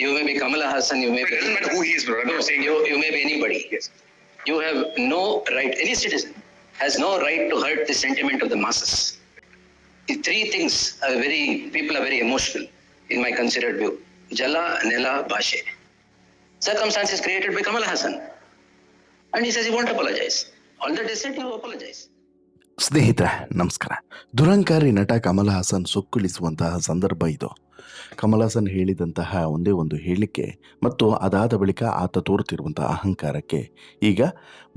you may be Kamala Hassan, you may It be. doesn't matter who he is, bro. I'm No, not saying you, you may be anybody. Yes. You have no right, any citizen has no right to hurt the sentiment of the masses. The three things are very, people are very emotional in my considered view. Jala, Nela, Bashe. Circumstances created by Kamala Hassan. And he says he won't apologize. All that is said, you apologize. ಸ್ನೇಹಿತರೆ ನಮಸ್ಕಾರ ದುರಂಕಾರಿ ನಟ ಕಮಲ್ ಹಾಸನ್ ಸೊಕ್ಕುಳಿಸುವಂತಹ ಸಂದರ್ಭ ಇದು ಕಮಲ್ ಹಾಸನ್ ಹೇಳಿದಂತಹ ಒಂದೇ ಒಂದು ಹೇಳಿಕೆ ಮತ್ತು ಅದಾದ ಬಳಿಕ ಆತ ತೋರುತ್ತಿರುವಂತಹ ಅಹಂಕಾರಕ್ಕೆ ಈಗ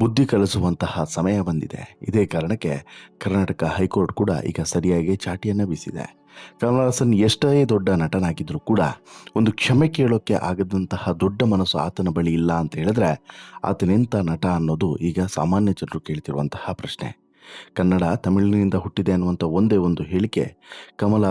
ಬುದ್ಧಿ ಕಲಿಸುವಂತಹ ಸಮಯ ಬಂದಿದೆ. ಇದೇ ಕಾರಣಕ್ಕೆ ಕರ್ನಾಟಕ ಹೈಕೋರ್ಟ್ ಕೂಡ ಈಗ ಸರಿಯಾಗಿ ಚಾಟಿಯನ್ನು ಬೀಸಿದೆ. ಕಮಲ್ ಹಾಸನ್ ಎಷ್ಟೇ ದೊಡ್ಡ ನಟನಾಗಿದ್ದರೂ ಕೂಡ ಒಂದು ಕ್ಷಮೆ ಕೇಳೋಕ್ಕೆ ಆಗದಂತಹ ದೊಡ್ಡ ಮನಸ್ಸು ಆತನ ಬಳಿ ಇಲ್ಲ ಅಂತ ಹೇಳಿದ್ರೆ ಆತನೆಂಥ ನಟ ಅನ್ನೋದು ಈಗ ಸಾಮಾನ್ಯ ಜನರು ಕೇಳ್ತಿರುವಂತಹ ಪ್ರಶ್ನೆ. ಕನ್ನಡ ತಮಿಳಿನಿಂದ ಹುಟ್ಟಿದೆ ಅನ್ನುವಂಥ ಒಂದೇ ಒಂದು ಹೇಳಿಕೆ ಕಮಲ್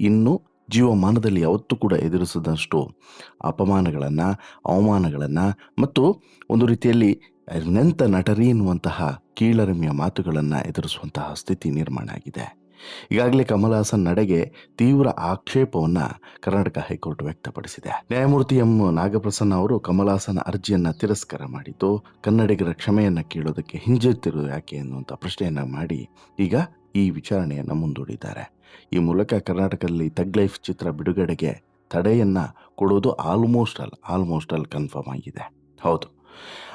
ಇನ್ನೂ ಜೀವಮಾನದಲ್ಲಿ ಯಾವತ್ತೂ ಕೂಡ ಎದುರಿಸದಷ್ಟು ಅಪಮಾನಗಳನ್ನು, ಅವಮಾನಗಳನ್ನು ಮತ್ತು ಒಂದು ರೀತಿಯಲ್ಲಿ ನೆಂತ ನಟರಿ ಎನ್ನುವಂತಹ ಕೀಳರಿಮೆಯ ಮಾತುಗಳನ್ನು ಎದುರಿಸುವಂತಹ ಸ್ಥಿತಿ ನಿರ್ಮಾಣ ಆಗಿದೆ. ಈಗಾಗಲೇ ಕಮಲ್ ಹಾಸನ್ ನಡೆಗೆ ತೀವ್ರ ಆಕ್ಷೇಪವನ್ನು ಕರ್ನಾಟಕ ಹೈಕೋರ್ಟ್ ವ್ಯಕ್ತಪಡಿಸಿದೆ. ನ್ಯಾಯಮೂರ್ತಿ ಎಂ ನಾಗಪ್ರಸನ್ನ ಅವರು ಕಮಲ್ ಹಾಸನ್ ಅರ್ಜಿಯನ್ನು ತಿರಸ್ಕಾರ ಮಾಡಿದ್ದು, ಕನ್ನಡಿಗರ ಕ್ಷಮೆಯನ್ನು ಕೇಳೋದಕ್ಕೆ ಹಿಂಜರಿತಿರುವುದು ಯಾಕೆ ಅನ್ನುವಂಥ ಪ್ರಶ್ನೆಯನ್ನು ಮಾಡಿ ಈಗ ಈ ವಿಚಾರಣೆಯನ್ನು ಮುಂದೂಡಿದ್ದಾರೆ. ಈ ಮೂಲಕ ಕರ್ನಾಟಕದಲ್ಲಿ ತಗ್ ಲೈಫ್ ಚಿತ್ರ ಬಿಡುಗಡೆಗೆ ತಡೆಯನ್ನು ಕೊಡೋದು almost all almost all confirm ಆಗಿದೆ. ಹೌದು.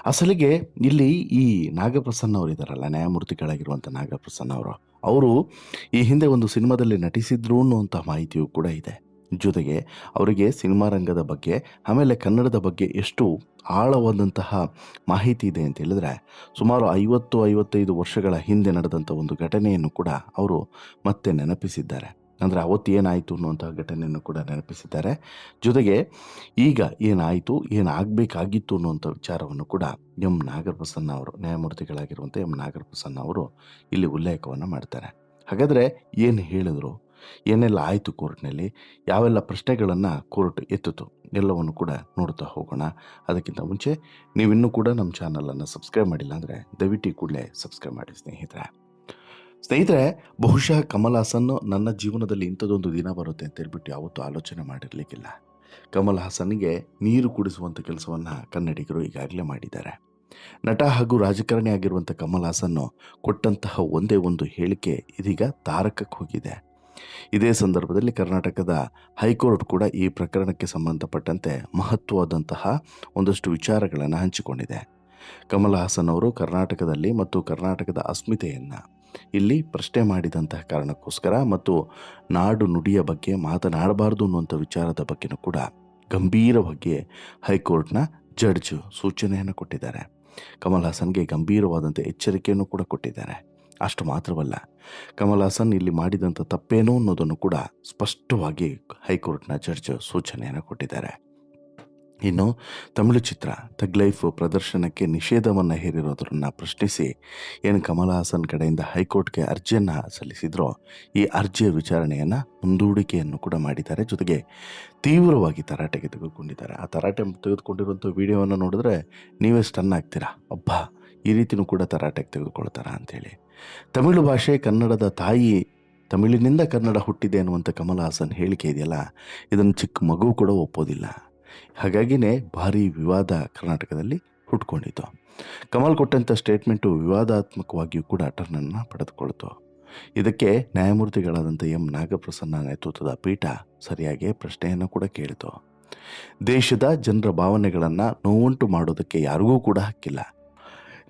ಅಸಲಿಗೆ ಇಲ್ಲಿ ಈ ನಾಗಪ್ರಸನ್ನ ಅವರು ಇದ್ದಾರಲ್ಲ ನ್ಯಾಯಮೂರ್ತಿಗಳಾಗಿರುವಂಥ ನಾಗಪ್ರಸನ್ನ ಅವರು ಅವರು ಈ ಹಿಂದೆ ಒಂದು ಸಿನಿಮಾದಲ್ಲಿ ನಟಿಸಿದ್ರು ಅನ್ನುವಂಥ ಮಾಹಿತಿಯೂ ಕೂಡ ಇದೆ. ಜೊತೆಗೆ ಅವರಿಗೆ ಸಿನಿಮಾ ರಂಗದ ಬಗ್ಗೆ, ಆಮೇಲೆ ಕನ್ನಡದ ಬಗ್ಗೆ ಎಷ್ಟು ಆಳವಾದಂತಹ ಮಾಹಿತಿ ಇದೆ ಅಂತ ಹೇಳಿದ್ರೆ, ಸುಮಾರು ಐವತ್ತು, ಐವತ್ತೈದು ವರ್ಷಗಳ ಹಿಂದೆ ನಡೆದಂಥ ಒಂದು ಘಟನೆಯನ್ನು ಕೂಡ ಅವರು ಮತ್ತೆ ನೆನಪಿಸಿದ್ದಾರೆ. ಅಂದರೆ ಅವತ್ತು ಏನಾಯಿತು ಅನ್ನುವಂಥ ಘಟನೆಯನ್ನು ಕೂಡ ನೆನಪಿಸಿದ್ದಾರೆ. ಜೊತೆಗೆ ಈಗ ಏನಾಯಿತು, ಏನಾಗಬೇಕಾಗಿತ್ತು ಅನ್ನುವಂಥ ವಿಚಾರವನ್ನು ಕೂಡ ಎಂ. ನಾಗರಪ್ರಸನ್ನ ಅವರು, ನ್ಯಾಯಮೂರ್ತಿಗಳಾಗಿರುವಂಥ ಎಂ. ನಾಗರಪ್ರಸನ್ನ ಅವರು ಇಲ್ಲಿ ಉಲ್ಲೇಖವನ್ನು ಮಾಡ್ತಾರೆ. ಹಾಗಾದರೆ ಏನು ಹೇಳಿದ್ರು? ಏನೆಲ್ಲ ಆಯಿತು ಕೋರ್ಟ್ನಲ್ಲಿ? ಯಾವೆಲ್ಲ ಪ್ರಶ್ನೆಗಳನ್ನು ಕೋರ್ಟ್ ಎತ್ತಿತು ಎಲ್ಲವನ್ನು ಕೂಡ ನೋಡ್ತಾ ಹೋಗೋಣ. ಅದಕ್ಕಿಂತ ಮುಂಚೆ ನೀವಿನ್ನೂ ಕೂಡ ನಮ್ಮ ಚಾನಲನ್ನು ಸಬ್ಸ್ಕ್ರೈಬ್ ಮಾಡಿಲ್ಲ ಅಂದರೆ ದಯವಿಟ್ಟು ಕೂಡಲೇ ಸಬ್ಸ್ಕ್ರೈಬ್ ಮಾಡಿ ಸ್ನೇಹಿತರೆ. ಸ್ನೇಹಿತರೆ, ಬಹುಶಃ ಕಮಲ್ ಹಾಸನ್ ನನ್ನ ಜೀವನದಲ್ಲಿ ಇಂಥದ್ದೊಂದು ದಿನ ಬರುತ್ತೆ ಅಂತ ಹೇಳ್ಬಿಟ್ಟು ಯಾವತ್ತೂ ಆಲೋಚನೆ ಮಾಡಿರಲಿಕ್ಕಿಲ್ಲ. ಕಮಲ್ ಹಾಸನ್ಗೆ ನೀರು ಕುಡಿಸುವಂಥ ಕೆಲಸವನ್ನು ಕನ್ನಡಿಗರು ಈಗಾಗಲೇ ಮಾಡಿದ್ದಾರೆ. ನಟ ಹಾಗೂ ರಾಜಕಾರಣಿ ಆಗಿರುವಂಥ ಕಮಲ್ ಹಾಸನ್ನು ಕೊಟ್ಟಂತಹ ಒಂದೇ ಒಂದು ಹೇಳಿಕೆ ಇದೀಗ ತಾರಕಕ್ಕೆ ಹೋಗಿದೆ. ಇದೇ ಸಂದರ್ಭದಲ್ಲಿ ಕರ್ನಾಟಕದ ಹೈಕೋರ್ಟ್ ಕೂಡ ಈ ಪ್ರಕರಣಕ್ಕೆ ಸಂಬಂಧಪಟ್ಟಂತೆ ಮಹತ್ವವಾದಂತಹ ಒಂದಷ್ಟು ವಿಚಾರಗಳನ್ನು ಹಂಚಿಕೊಂಡಿದೆ. ಕಮಲ್ ಹಾಸನ್ ಅವರು ಕರ್ನಾಟಕದಲ್ಲಿ ಮತ್ತು ಕರ್ನಾಟಕದ ಅಸ್ಮಿತೆಯನ್ನು ಇಲ್ಲಿ ಪ್ರಶ್ನೆ ಮಾಡಿದಂತಹ ಕಾರಣಕ್ಕೋಸ್ಕರ ಮತ್ತು ನಾಡು ನುಡಿಯ ಬಗ್ಗೆ ಮಾತನಾಡಬಾರ್ದು ಅನ್ನುವಂಥ ವಿಚಾರದ ಬಗ್ಗೆನೂ ಕೂಡ ಗಂಭೀರವಾಗಿ ಹೈಕೋರ್ಟ್ನ ಜಡ್ಜ್ ಸೂಚನೆಯನ್ನು ಕೊಟ್ಟಿದ್ದಾರೆ. ಕಮಲ್ ಹಾಸನ್ಗೆ ಗಂಭೀರವಾದಂಥ ಎಚ್ಚರಿಕೆಯನ್ನು ಕೂಡ ಕೊಟ್ಟಿದ್ದಾರೆ. ಅಷ್ಟು ಮಾತ್ರವಲ್ಲ. ಕಮಲ್ ಹಾಸನ್ ಇಲ್ಲಿ ಮಾಡಿದಂಥ ತಪ್ಪೇನೋ ಅನ್ನೋದನ್ನು ಕೂಡ ಸ್ಪಷ್ಟವಾಗಿ ಹೈಕೋರ್ಟ್ನ ಜಡ್ಜ್ ಸೂಚನೆಯನ್ನು ಕೊಟ್ಟಿದ್ದಾರೆ. ಇನ್ನು ತಮಿಳು ಚಿತ್ರ ತಗ್ ಲೈಫ್ ಪ್ರದರ್ಶನಕ್ಕೆ ನಿಷೇಧವನ್ನು ಹೇರಿರೋದನ್ನು ಪ್ರಶ್ನಿಸಿ ಏನು ಕಮಲ್ ಹಾಸನ್ ಕಡೆಯಿಂದ ಹೈಕೋರ್ಟ್ಗೆ ಅರ್ಜಿಯನ್ನು ಸಲ್ಲಿಸಿದ್ರೋ ಈ ಅರ್ಜಿಯ ವಿಚಾರಣೆಯನ್ನು ಮುಂದೂಡಿಕೆಯನ್ನು ಕೂಡ ಮಾಡಿದ್ದಾರೆ. ಜೊತೆಗೆ ತೀವ್ರವಾಗಿ ತರಾಟೆಗೆ ತೆಗೆದುಕೊಂಡಿದ್ದಾರೆ. ಆ ತರಾಟೆ ತೆಗೆದುಕೊಂಡಿರುವಂಥ ವಿಡಿಯೋವನ್ನು ನೋಡಿದ್ರೆ ನೀವೇ ಸ್ಟನ್ ಆಗ್ತೀರಾ? ಅಬ್ಬಾ! ಈ ರೀತಿಯೂ ಕೂಡ ತರಾಟೆಗೆ ತೆಗೆದುಕೊಳ್ತಾರಾ ಅಂಥೇಳಿ ತಮಿಳು ಭಾಷೆ ಕನ್ನಡದ ತಾಯಿ ತಮಿಳಿನಿಂದ ಕನ್ನಡ ಹುಟ್ಟಿದೆ ಅನ್ನುವಂಥ ಕಮಲ್ ಹಾಸನ್ ಹೇಳಿಕೆ ಇದೆಯಲ್ಲ? ಇದನ್ನು ಚಿಕ್ಕ ಮಗು ಕೂಡ ಒಪ್ಪೋದಿಲ್ಲ. ಹಾಗಾಗಿನೇ ಭಾರೀ ವಿವಾದ ಕರ್ನಾಟಕದಲ್ಲಿ ಹುಟ್ಕೊಂಡಿತು ಕಮಲ್ ಕೊಟ್ಟಂಥ ಸ್ಟೇಟ್ಮೆಂಟು ವಿವಾದಾತ್ಮಕವಾಗಿಯೂ ಕೂಡ ಟರ್ನನ್ನು ಪಡೆದುಕೊಳ್ತು. ಇದಕ್ಕೆ ನ್ಯಾಯಮೂರ್ತಿಗಳಾದಂಥ ಎಂ. ನಾಗಪ್ರಸನ್ನ ನೇತೃತ್ವದ ಪೀಠ ಸರಿಯಾಗಿ ಪ್ರಶ್ನೆಯನ್ನು ಕೂಡ ಕೇಳಿತು. ದೇಶದ ಜನರ ಭಾವನೆಗಳನ್ನು ನೋವುಂಟು ಮಾಡೋದಕ್ಕೆ ಯಾರಿಗೂ ಕೂಡ ಹಕ್ಕಿಲ್ಲ.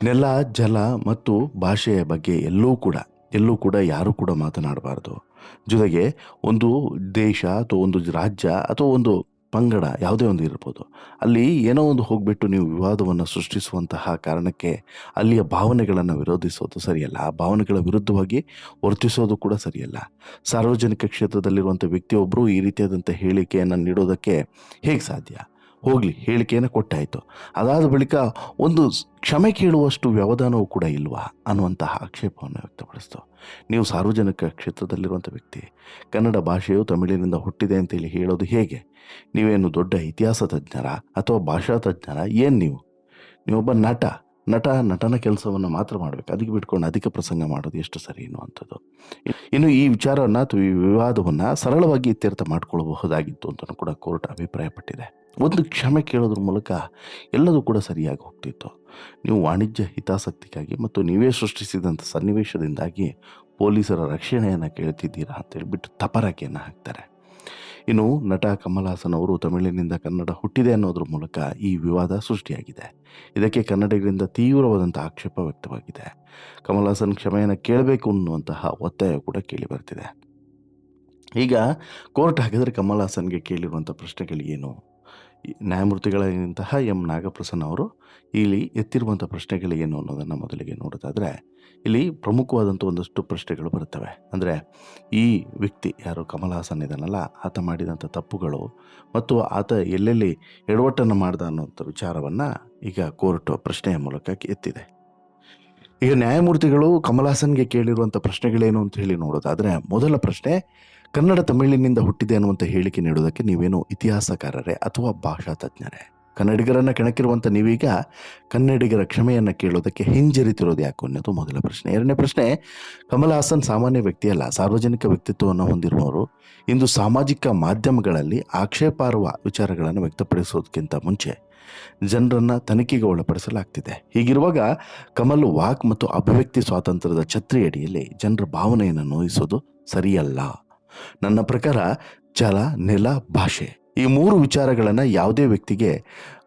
ನೆಲ, ಜಲ ಮತ್ತು ಭಾಷೆಯ ಬಗ್ಗೆ ಎಲ್ಲೂ ಕೂಡ ಎಲ್ಲೂ ಕೂಡ ಯಾರೂ ಕೂಡ ಮಾತನಾಡಬಾರ್ದು. ಜೊತೆಗೆ ಒಂದು ದೇಶ ಅಥವಾ ಒಂದು ರಾಜ್ಯ ಅಥವಾ ಒಂದು ಪಂಗಡ ಯಾವುದೇ ಒಂದು ಇರ್ಬೋದು. ಅಲ್ಲಿ ಏನೋ ಒಂದು ಹೋಗ್ಬಿಟ್ಟು ನೀವು ವಿವಾದವನ್ನು ಸೃಷ್ಟಿಸುವಂತಹ ಕಾರಣಕ್ಕೆ ಅಲ್ಲಿಯ ಭಾವನೆಗಳನ್ನು ವಿರೋಧಿಸೋದು ಸರಿಯಲ್ಲ. ಆ ಭಾವನೆಗಳ ವಿರುದ್ಧವಾಗಿ ವರ್ತಿಸೋದು ಕೂಡ ಸರಿಯಲ್ಲ. ಸಾರ್ವಜನಿಕ ಕ್ಷೇತ್ರದಲ್ಲಿರುವಂಥ ವ್ಯಕ್ತಿಯೊಬ್ಬರು ಈ ರೀತಿಯಾದಂಥ ಹೇಳಿಕೆಯನ್ನು ನೀಡೋದಕ್ಕೆ ಹೇಗೆ ಸಾಧ್ಯ? ಹೋಗಲಿ ಹೇಳಿಕೆಯನ್ನು ಕೊಟ್ಟಾಯಿತು. ಅದಾದ ಬಳಿಕ ಒಂದು ಕ್ಷಮೆ ಕೇಳುವಷ್ಟು ವ್ಯವಧಾನವೂ ಕೂಡ ಇಲ್ವಾ ಅನ್ನುವಂತಹ ಆಕ್ಷೇಪವನ್ನು ವ್ಯಕ್ತಪಡಿಸ್ತು. ನೀವು ಸಾರ್ವಜನಿಕ ಕ್ಷೇತ್ರದಲ್ಲಿರುವಂಥ ವ್ಯಕ್ತಿ, ಕನ್ನಡ ಭಾಷೆಯು ತಮಿಳಿನಿಂದ ಹುಟ್ಟಿದೆ ಅಂತೇಳಿ ಹೇಳೋದು ಹೇಗೆ? ನೀವೇನು ದೊಡ್ಡ ಇತಿಹಾಸ ತಜ್ಞರ ಅಥವಾ ಭಾಷಾ ತಜ್ಞರ? ಏನು ನೀವು? ನೀವೊಬ್ಬ ನಟ ನಟ, ನಟನ ಕೆಲಸವನ್ನು ಮಾತ್ರ ಮಾಡಬೇಕು. ಅದಕ್ಕೆ ಬಿಟ್ಕೊಂಡು ಅಧಿಕ ಪ್ರಸಂಗ ಮಾಡೋದು ಎಷ್ಟು ಸರಿ ಅನ್ನುವಂಥದ್ದು. ಇನ್ನು ಈ ವಿಚಾರವನ್ನು ಅಥವಾ ಈ ವಿವಾದವನ್ನು ಸರಳವಾಗಿ ಇತ್ಯರ್ಥ ಮಾಡಿಕೊಳ್ಳಬಹುದಾಗಿತ್ತು ಅಂತಲೂ ಕೂಡ ಕೋರ್ಟ್ ಅಭಿಪ್ರಾಯಪಟ್ಟಿದೆ. ಒಂದು ಕ್ಷಮೆ ಕೇಳೋದ್ರ ಮೂಲಕ ಎಲ್ಲದೂ ಕೂಡ ಸರಿಯಾಗಿ ಹೋಗ್ತಿತ್ತು. ನೀವು ವಾಣಿಜ್ಯ ಹಿತಾಸಕ್ತಿಗಾಗಿ ಮತ್ತು ನೀವೇ ಸೃಷ್ಟಿಸಿದಂಥ ಸನ್ನಿವೇಶದಿಂದಾಗಿ ಪೊಲೀಸರ ರಕ್ಷಣೆಯನ್ನು ಕೇಳ್ತಿದ್ದೀರಾ ಅಂತ ಹೇಳಿಬಿಟ್ಟು ತಪರಾಕಿಯನ್ನು ಹಾಕ್ತಾರೆ. ಇನ್ನು ನಟ ಕಮಲ್ ಹಾಸನ್ ಅವರು ತಮಿಳಿನಿಂದ ಕನ್ನಡ ಹುಟ್ಟಿದೆ ಅನ್ನೋದ್ರ ಮೂಲಕ ಈ ವಿವಾದ ಸೃಷ್ಟಿಯಾಗಿದೆ. ಇದಕ್ಕೆ ಕನ್ನಡಿಗರಿಂದ ತೀವ್ರವಾದಂಥ ಆಕ್ಷೇಪ ವ್ಯಕ್ತವಾಗಿದೆ. ಕಮಲ್ ಹಾಸನ್ ಕ್ಷಮೆಯನ್ನು ಕೇಳಬೇಕು ಅನ್ನುವಂತಹ ಒತ್ತಾಯ ಕೂಡ ಕೇಳಿ ಬರ್ತಿದೆ ಈಗ ಕೋರ್ಟ್ ಹಾಕಿದರೆ ಕಮಲ್ ಹಾಸನ್ಗೆ ಕೇಳಿರುವಂಥ ಪ್ರಶ್ನೆಗಳೇನು ನ್ಯಾಯಮೂರ್ತಿಗಳಾದಂತಹ ಎಂ ನಾಗಪ್ರಸನ್ನ ಅವರು ಇಲ್ಲಿ ಎತ್ತಿರುವಂಥ ಪ್ರಶ್ನೆಗಳೇನು ಅನ್ನೋದನ್ನು ಮೊದಲಿಗೆ ನೋಡೋದಾದರೆ, ಇಲ್ಲಿ ಪ್ರಮುಖವಾದಂಥ ಒಂದಷ್ಟು ಪ್ರಶ್ನೆಗಳು ಬರುತ್ತವೆ ಅಂದರೆ ಈ ವ್ಯಕ್ತಿ ಯಾರು? ಕಮಲ್ ಹಾಸನ್ ಇದ್ದಾನಲ್ಲ ಆತ ಮಾಡಿದಂಥ ತಪ್ಪುಗಳು ಮತ್ತು ಆತ ಎಲ್ಲೆಲ್ಲಿ ಎಡವಟ್ಟನ್ನು ಮಾಡ್ದ ಅನ್ನೋಂಥ ವಿಚಾರವನ್ನು ಈಗ ಕೋರ್ಟ್ ಪ್ರಶ್ನೆಯ ಮೂಲಕ ಎತ್ತಿದೆ. ಈಗ ನ್ಯಾಯಮೂರ್ತಿಗಳು ಕಮಲ್ ಹಾಸನ್ಗೆ ಕೇಳಿರುವಂಥ ಪ್ರಶ್ನೆಗಳೇನು ಅಂತ ಹೇಳಿ ನೋಡೋದಾದರೆ, ಮೊದಲ ಪ್ರಶ್ನೆ ಕನ್ನಡ ತಮಿಳಿನಿಂದ ಹುಟ್ಟಿದೆ ಅನ್ನುವಂಥ ಹೇಳಿಕೆ ನೀಡೋದಕ್ಕೆ ನೀವೇನು ಇತಿಹಾಸಕಾರರೇ ಅಥವಾ ಭಾಷಾ ತಜ್ಞರೇ? ಕನ್ನಡಿಗರನ್ನು ಕೆಣಕಿರುವಂಥ ನೀವೀಗ ಕನ್ನಡಿಗರ ಕ್ಷಮೆಯನ್ನು ಕೇಳೋದಕ್ಕೆ ಹಿಂಜರಿತಿರೋದು ಯಾಕೆ ಅನ್ನೋದು ಮೊದಲ ಪ್ರಶ್ನೆ. ಎರಡನೇ ಪ್ರಶ್ನೆ, ಕಮಲ್ ಹಾಸನ್ ಸಾಮಾನ್ಯ ವ್ಯಕ್ತಿಯಲ್ಲ, ಸಾರ್ವಜನಿಕ ವ್ಯಕ್ತಿತ್ವವನ್ನು ಹೊಂದಿರುವವರು, ಇಂದು ಸಾಮಾಜಿಕ ಮಾಧ್ಯಮಗಳಲ್ಲಿ ಆಕ್ಷೇಪಾರ್ಹ ವಿಚಾರಗಳನ್ನು ವ್ಯಕ್ತಪಡಿಸೋದಕ್ಕಿಂತ ಮುಂಚೆ ಜನರನ್ನು ತನಿಖೆಗೆ ಒಳಪಡಿಸಲಾಗ್ತಿದೆ. ಹೀಗಿರುವಾಗ ಕಮಲ್ ವಾಕ್ ಮತ್ತು ಅಭಿವ್ಯಕ್ತಿ ಸ್ವಾತಂತ್ರ್ಯದ ಛತ್ರಿಯಡಿಯಲ್ಲಿ ಜನರ ಭಾವನೆಯನ್ನು ನೋಯಿಸೋದು ಸರಿಯಲ್ಲ. ನನ್ನ ಪ್ರಕಾರ ಜಲ, ನೆಲ, ಭಾಷೆ ಈ ಮೂರು ವಿಚಾರಗಳನ್ನು ಯಾವುದೇ ವ್ಯಕ್ತಿಗೆ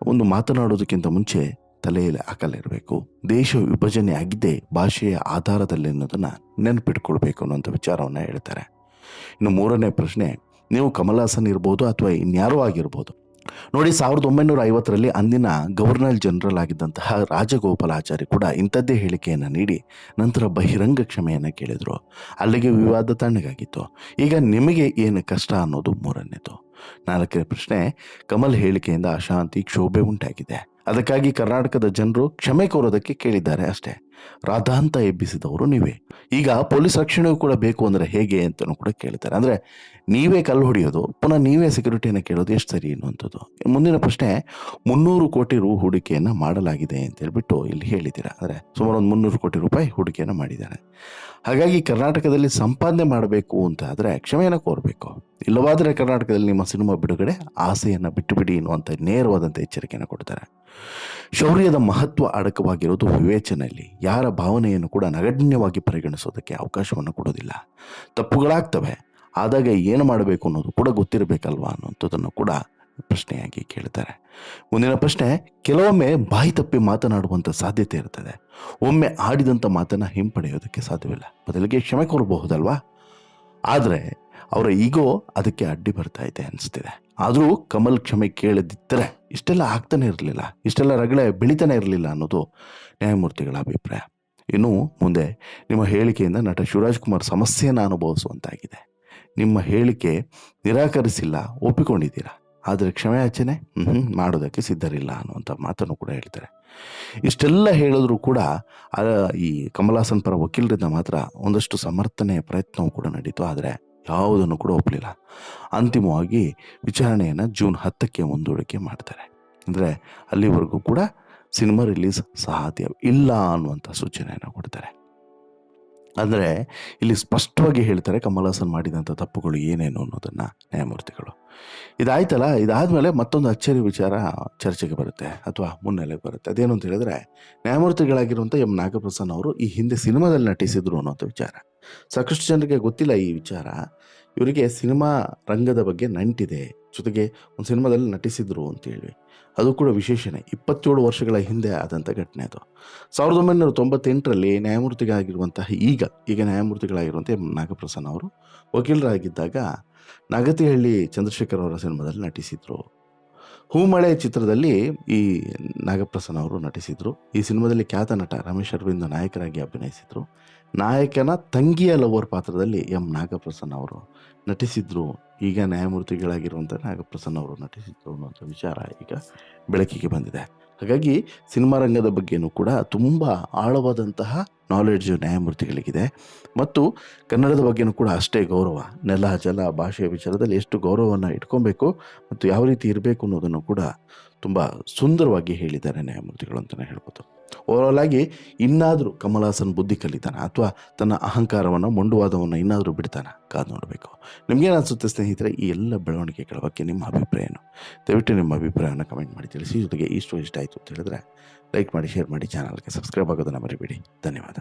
ಒಂದು ಮಾತನಾಡೋದಕ್ಕಿಂತ ಮುಂಚೆ ತಲೆಯಲ್ಲಿ ಹಾಕಲಿರಬೇಕು. ದೇಶ ವಿಭಜನೆ ಆಗಿದ್ದೇ ಭಾಷೆಯ ಆಧಾರದಲ್ಲಿ ಅನ್ನೋದನ್ನು ನೆನಪಿಟ್ಕೊಳ್ಬೇಕು ಅನ್ನೋಂಥ ವಿಚಾರವನ್ನು ಹೇಳ್ತಾರೆ. ಇನ್ನು ಮೂರನೇ ಪ್ರಶ್ನೆ, ನೀವು ಕಮಲ್ ಹಾಸನ್ ಇರ್ಬೋದು ಅಥವಾ ಇನ್ಯಾರೋ ಆಗಿರ್ಬೋದು ನೋಡಿ, ಸಾವಿರದ ಒಂಬೈನೂರ ಐವತ್ತರಲ್ಲಿ ಅಂದಿನ ಗವರ್ನರ್ ಜನರಲ್ ಆಗಿದ್ದಂತಹ ರಾಜಗೋಪಾಲಾಚಾರಿ ಕೂಡ ಇಂಥದ್ದೇ ಹೇಳಿಕೆಯನ್ನು ನೀಡಿ ನಂತರ ಬಹಿರಂಗ ಕ್ಷಮೆಯನ್ನು ಕೇಳಿದರು. ಅಲ್ಲಿಗೆ ವಿವಾದ ತಣ್ಣಗಾಗಿತ್ತು. ಈಗ ನಿಮಗೆ ಏನು ಕಷ್ಟ ಅನ್ನೋದು ಮೂರನೇದು. ನಾಲ್ಕನೇ ಪ್ರಶ್ನೆ, ಕಮಲ್ ಹೇಳಿಕೆಯಿಂದ ಅಶಾಂತಿ ಕ್ಷೋಭೆ ಉಂಟಾಗಿದೆ. ಅದಕ್ಕಾಗಿ ಕರ್ನಾಟಕದ ಜನರು ಕ್ಷಮೆ ಕೋರೋದಕ್ಕೆ ಕೇಳಿದ್ದಾರೆ ಅಷ್ಟೇ. ರಾಧಾಂತ ಎಬ್ಬಿಸಿದವರು ನೀವೇ. ಈಗ ಪೊಲೀಸ್ ರಕ್ಷಣೆಗೂ ಕೂಡ ಬೇಕು ಅಂದರೆ ಹೇಗೆ ಅಂತಲೂ ಕೂಡ ಕೇಳ್ತಾರೆ. ಅಂದರೆ ನೀವೇ ಕಲ್ಲು ಹೊಡೆಯೋದು, ಪುನಃ ನೀವೇ ಸೆಕ್ಯೂರಿಟಿಯನ್ನು ಕೇಳೋದು ಎಷ್ಟು ಸರಿ ಅನ್ನುವಂಥದ್ದು. ಮುಂದಿನ ಪ್ರಶ್ನೆ, ಮುನ್ನೂರು ಕೋಟಿ ರು ಹೂಡಿಕೆಯನ್ನು ಮಾಡಲಾಗಿದೆ ಅಂತ ಹೇಳ್ಬಿಟ್ಟು ಇಲ್ಲಿ ಹೇಳಿದ್ದೀರಾ. ಅಂದರೆ ಸುಮಾರು ಒಂದು ಮುನ್ನೂರು ಕೋಟಿ ರೂಪಾಯಿ ಹೂಡಿಕೆಯನ್ನು ಮಾಡಿದ್ದಾರೆ. ಹಾಗಾಗಿ ಕರ್ನಾಟಕದಲ್ಲಿ ಸಂಪಾದನೆ ಮಾಡಬೇಕು ಅಂತ ಆದರೆ ಕ್ಷಮೆಯನ್ನು ಕೋರಬೇಕು. ಇಲ್ಲವಾದರೆ ಕರ್ನಾಟಕದಲ್ಲಿ ನಿಮ್ಮ ಸಿನಿಮಾ ಬಿಡುಗಡೆ ಆಸೆಯನ್ನು ಬಿಟ್ಟುಬಿಡಿ ಎನ್ನುವಂಥ ನೇರವಾದಂಥ ಎಚ್ಚರಿಕೆಯನ್ನು ಕೊಡ್ತಾರೆ. ಶೌರ್ಯದ ಮಹತ್ವ ಅಡಕವಾಗಿರೋದು ವಿವೇಚನೆಯಲ್ಲಿ. ಯಾರ ಭಾವನೆಯನ್ನು ಕೂಡ ನಗಣ್ಯವಾಗಿ ಪರಿಗಣಿಸೋದಕ್ಕೆ ಅವಕಾಶವನ್ನು ಕೊಡೋದಿಲ್ಲ. ತಪ್ಪುಗಳಾಗ್ತವೆ. ಆದಾಗ ಏನು ಮಾಡಬೇಕು ಅನ್ನೋದು ಕೂಡ ಗೊತ್ತಿರಬೇಕಲ್ವಾ ಅನ್ನೋಂಥದ್ದನ್ನು ಕೂಡ ಪ್ರಶ್ನೆಯಾಗಿ ಕೇಳ್ತಾರೆ. ಮುಂದಿನ ಪ್ರಶ್ನೆ, ಕೆಲವೊಮ್ಮೆ ಬಾಯಿ ತಪ್ಪಿ ಮಾತನಾಡುವಂಥ ಸಾಧ್ಯತೆ ಇರ್ತದೆ. ಒಮ್ಮೆ ಆಡಿದಂಥ ಮಾತನ್ನು ಹಿಂಪಡೆಯೋದಕ್ಕೆ ಸಾಧ್ಯವಿಲ್ಲ. ಬದಲಿಗೆ ಕ್ಷಮೆ ಕೋರಬಹುದಲ್ವಾ? ಆದರೆ ಅವರ ಈಗೋ ಅದಕ್ಕೆ ಅಡ್ಡಿ ಬರ್ತಾ ಇದೆ ಅನಿಸ್ತಿದೆ. ಆದರೂ ಕಮಲ್ ಕ್ಷಮೆ ಕೇಳದಿದ್ದರೆ ಇಷ್ಟೆಲ್ಲ ಆಗ್ತಾನೆ ಇರಲಿಲ್ಲ, ಇಷ್ಟೆಲ್ಲ ರಗಳೆ ಬೆಳೀತಾನೆ ಇರಲಿಲ್ಲ ಅನ್ನೋದು ನ್ಯಾಯಮೂರ್ತಿಗಳ ಅಭಿಪ್ರಾಯ. ಇನ್ನು ಮುಂದೆ ನಿಮ್ಮ ಹೇಳಿಕೆಯಿಂದ ನಟ ಶಿವರಾಜ್ ಕುಮಾರ್ ಸಮಸ್ಯೆಯನ್ನು ಅನುಭವಿಸುವಂತಾಗಿದೆ. ನಿಮ್ಮ ಹೇಳಿಕೆ ನಿರಾಕರಿಸಿಲ್ಲ, ಒಪ್ಪಿಕೊಂಡಿದ್ದೀರಾ? ಆದರೆ ಕ್ಷಮೆಯಾಚನೆ ಹ್ಞೂ ಮಾಡೋದಕ್ಕೆ ಸಿದ್ಧರಿಲ್ಲ ಅನ್ನುವಂಥ ಮಾತನ್ನು ಕೂಡ ಹೇಳ್ತಾರೆ. ಇಷ್ಟೆಲ್ಲ ಹೇಳಿದ್ರು ಕೂಡ ಈ ಕಮಲಾಸನ್ ಪರ ವಕೀಲರಿಂದ ಮಾತ್ರ ಒಂದಷ್ಟು ಸಮರ್ಥನೆಯ ಪ್ರಯತ್ನವೂ ಕೂಡ ನಡೀತು. ಆದರೆ ಯಾವುದನ್ನು ಕೂಡ ಒಪ್ಪಲಿಲ್ಲ. ಅಂತಿಮವಾಗಿ ವಿಚಾರಣೆಯನ್ನು ಜೂನ್ ಹತ್ತಕ್ಕೆ ಮುಂದೂಡಿಕೆ ಮಾಡ್ತಾರೆ. ಅಂದರೆ ಅಲ್ಲಿವರೆಗೂ ಕೂಡ ಸಿನಿಮಾ ರಿಲೀಸ್ ಸಾಧ್ಯ ಇಲ್ಲ ಅನ್ನುವಂಥ ಸೂಚನೆಯನ್ನು ಕೊಡ್ತಾರೆ. ಅಂದರೆ ಇಲ್ಲಿ ಸ್ಪಷ್ಟವಾಗಿ ಹೇಳ್ತಾರೆ ಕಮಲ್ ಹಾಸನ್ ಮಾಡಿದಂಥ ತಪ್ಪುಗಳು ಏನೇನು ಅನ್ನೋದನ್ನು ನ್ಯಾಯಮೂರ್ತಿಗಳು. ಇದಾಯ್ತಲ್ಲ? ಇದಾದಮೇಲೆ ಮತ್ತೊಂದು ಅಚ್ಚರಿ ವಿಚಾರ ಚರ್ಚೆಗೆ ಬರುತ್ತೆ ಅಥವಾ ಮುನ್ನೆಲೆಗೆ ಬರುತ್ತೆ. ಅದೇನು ಅಂತ ಹೇಳಿದ್ರೆ ನ್ಯಾಯಮೂರ್ತಿಗಳಾಗಿರುವಂಥ ಎಂ ನಾಗಪ್ರಸನ್ನ ಅವರು ಈ ಹಿಂದೆ ಸಿನಿಮಾದಲ್ಲಿ ನಟಿಸಿದ್ರು ಅನ್ನೋಂಥ ವಿಚಾರ. ಸಾಕಷ್ಟು ಜನರಿಗೆ ಗೊತ್ತಿಲ್ಲ ಈ ವಿಚಾರ. ಇವರಿಗೆ ಸಿನಿಮಾ ರಂಗದ ಬಗ್ಗೆ ನಂಟಿದೆ. ಜೊತೆಗೆ ಒಂದು ಸಿನಿಮಾದಲ್ಲಿ ನಟಿಸಿದ್ರು ಅಂತೇಳಿ. ಅದು ಕೂಡ ವಿಶೇಷನೇ. ಇಪ್ಪತ್ತೇಳು ವರ್ಷಗಳ ಹಿಂದೆ ಆದಂಥ ಘಟನೆ ಅದು. ಸಾವಿರದ ಒಂಬೈನೂರ ತೊಂಬತ್ತೆಂಟರಲ್ಲಿ ನ್ಯಾಯಮೂರ್ತಿಗಾಗಿರುವಂತಹ ಈಗ ಈಗ ನ್ಯಾಯಮೂರ್ತಿಗಳಾಗಿರುವಂಥ ನಾಗಪ್ರಸನ್ನ ಅವರು ವಕೀಲರಾಗಿದ್ದಾಗ ನಾಗತಿಹಳ್ಳಿ ಚಂದ್ರಶೇಖರ್ ಅವರ ಸಿನಿಮಾದಲ್ಲಿ ನಟಿಸಿದ್ರು. ಹೂಮಳೆ ಚಿತ್ರದಲ್ಲಿ ಈ ನಾಗಪ್ರಸನ್ನ ಅವರು ನಟಿಸಿದ್ರು. ಈ ಸಿನಿಮಾದಲ್ಲಿ ಖ್ಯಾತ ನಟ ರಮೇಶ್ ಅರವಿಂದ್ ನಾಯಕರಾಗಿ ಅಭಿನಯಿಸಿದ್ರು. ನಾಯಕನ ತಂಗಿಯ ಲವರ್ ಪಾತ್ರದಲ್ಲಿ ಎಂ ನಾಗಪ್ರಸನ್ನ ಅವರು ನಟಿಸಿದ್ರು. ಈಗ ನ್ಯಾಯಮೂರ್ತಿಗಳಾಗಿರುವಂಥ ನಾಗಪ್ರಸನ್ನ ಅವರು ನಟಿಸಿದ್ರು ಅನ್ನುವಂಥ ವಿಚಾರ ಈಗ ಬೆಳಕಿಗೆ ಬಂದಿದೆ. ಹಾಗಾಗಿ ಸಿನಿಮಾ ರಂಗದ ಬಗ್ಗೆನೂ ಕೂಡ ತುಂಬ ಆಳವಾದಂತಹ ನಾಲೆಡ್ಜ್ ನ್ಯಾಯಮೂರ್ತಿಗಳಿಗಿದೆ. ಮತ್ತು ಕನ್ನಡದ ಬಗ್ಗೆಯೂ ಕೂಡ ಅಷ್ಟೇ ಗೌರವ. ನೆಲ, ಜಲ, ಭಾಷೆಯ ವಿಚಾರದಲ್ಲಿ ಎಷ್ಟು ಗೌರವವನ್ನು ಇಟ್ಕೊಬೇಕು ಮತ್ತು ಯಾವ ರೀತಿ ಇರಬೇಕು ಅನ್ನೋದನ್ನು ಕೂಡ ತುಂಬ ಸುಂದರವಾಗಿ ಹೇಳಿದ್ದಾರೆ ನ್ಯಾಯಮೂರ್ತಿಗಳು ಅಂತಲೇ ಹೇಳ್ಬೋದು. ಓವರಾಲ್ ಆಗಿ ಇನ್ನಾದರೂ ಕಮಲಾಸನ್ ಬುದ್ಧಿ ಕಲಿತಾನ ಅಥವಾ ತನ್ನ ಅಹಂಕಾರವನ್ನು, ಮೊಂಡುವಾದವನ್ನು ಇನ್ನಾದರೂ ಬಿಡ್ತಾನ? ಕಾದು ನೋಡಬೇಕು. ನಿಮಗೇನು ಅನಿಸುತ್ತೆ ಸ್ನೇಹಿತರೆ, ಈ ಎಲ್ಲ ಬೆಳವಣಿಗೆಗಳ ಬಗ್ಗೆ ನಿಮ್ಮ ಅಭಿಪ್ರಾಯ ಏನು? ದಯವಿಟ್ಟು ನಿಮ್ಮ ಅಭಿಪ್ರಾಯವನ್ನು ಕಮೆಂಟ್ ಮಾಡಿ ತಿಳಿಸಿ. ಜೊತೆಗೆ ಇಷ್ಟು ಇಷ್ಟ ಆಯಿತು ಅಂತ ಹೇಳಿದ್ರೆ ಲೈಕ್ ಮಾಡಿ ಶೇರ್ ಮಾಡಿ ಚಾನಲ್ಗೆ ಸಬ್ಸ್ಕ್ರೈಬ್ ಆಗೋದನ್ನು ಮರಿಬೇಡಿ. ಧನ್ಯವಾದ.